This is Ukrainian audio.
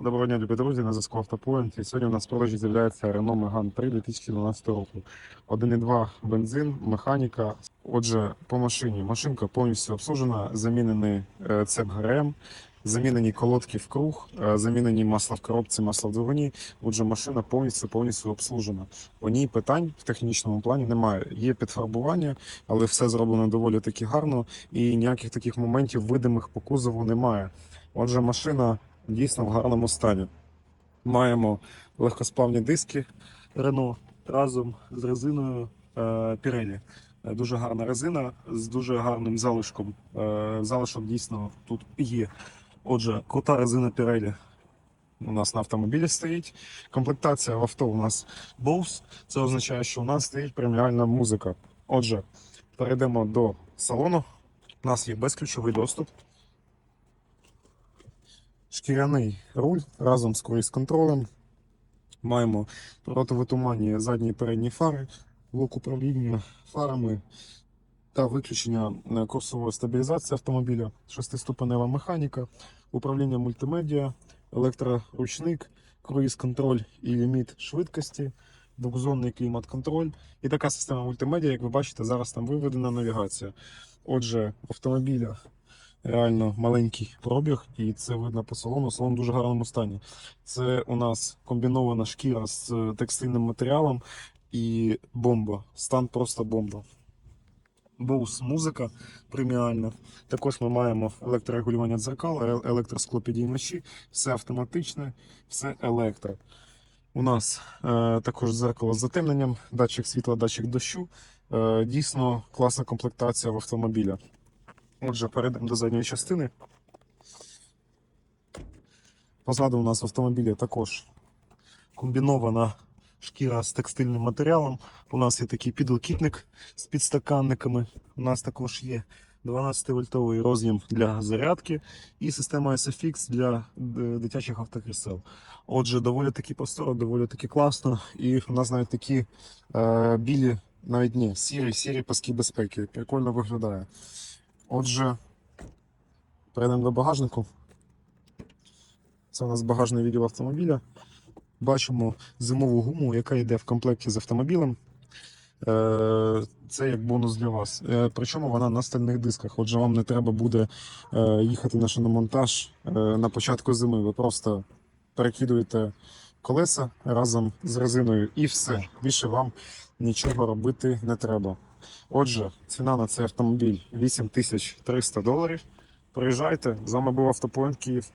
Доброго дня, любі друзі, на зв'язку Автопоінт. І сьогодні у нас в продажі з'являється Renault Megane 3 2012 року. 1,2 бензин, механіка. Отже, по машині. Машинка повністю обслужена, замінений е, цеп замінені колодки в круг, е, замінені масла в коробці, масла в двигуні. Отже, машина повністю повністю обслужена. У ній питань в технічному плані немає. Є підфарбування, але все зроблено доволі таки гарно, і ніяких таких моментів видимих по кузову немає. Отже, машина дійсно в гарному стані. Маємо легкосплавні диски Renault разом з резиною е, Pirelli. Е, Дуже гарна резина з дуже гарним залишком. Е, залишок дійсно тут є. Отже, крута резина Pirelli у нас на автомобілі стоїть. Комплектація в авто у нас Bose. Це означає, що у нас стоїть преміальна музика. Отже, перейдемо до салону. У нас є безключовий доступ шкіряний руль разом з круїз-контролем. Маємо противитуманні задні і передні фари, блок управління фарами та виключення е, курсової стабілізації автомобіля, шестиступенева механіка, управління мультимедіа, електроручник, круїз-контроль і ліміт швидкості, двохзонний клімат-контроль. І така система мультимедіа, як ви бачите, зараз там виведена навігація. Отже, в автомобіля реально маленький пробіг, і це видно по салону. Салон в дуже гарному стані. Це у нас комбінована шкіра з е, текстильним матеріалом і бомба. Стан просто бомба. Боус музика преміальна. Також ми маємо електрорегулювання дзеркал, е- електросклопідіймачі, все автоматичне, все електро. У нас е, також дзеркало з затемненням, датчик світла, датчик дощу. Е, дійсно класна комплектація в автомобіля. Отже, перейдемо до задньої частини. Позаду у нас в автомобілі також комбінована шкіра з текстильним матеріалом. У нас є такий підлокітник з підстаканниками. У нас також є 12-вольтовий роз'єм для зарядки і система SFX для е, дитячих автокрісел. Отже, доволі таки просторо, доволі таки класно. І у нас навіть такі е, білі, навіть ні, сірі, сірі паски безпеки. Прикольно виглядає. Отже, перейдемо до багажнику. Це у нас багажний відділ автомобіля. Бачимо зимову гуму, яка йде в комплекті з автомобілем. Е, Це як бонус для вас. Е, Причому вона на стальних дисках. Отже, вам не треба буде е, їхати на шиномонтаж на початку зими. Ви просто перекидуєте колеса разом з резиною і все. Більше вам нічого робити не треба. Отже, ціна на цей автомобіль 8300 доларів. Приїжджайте, з вами був Автопоінт Київ.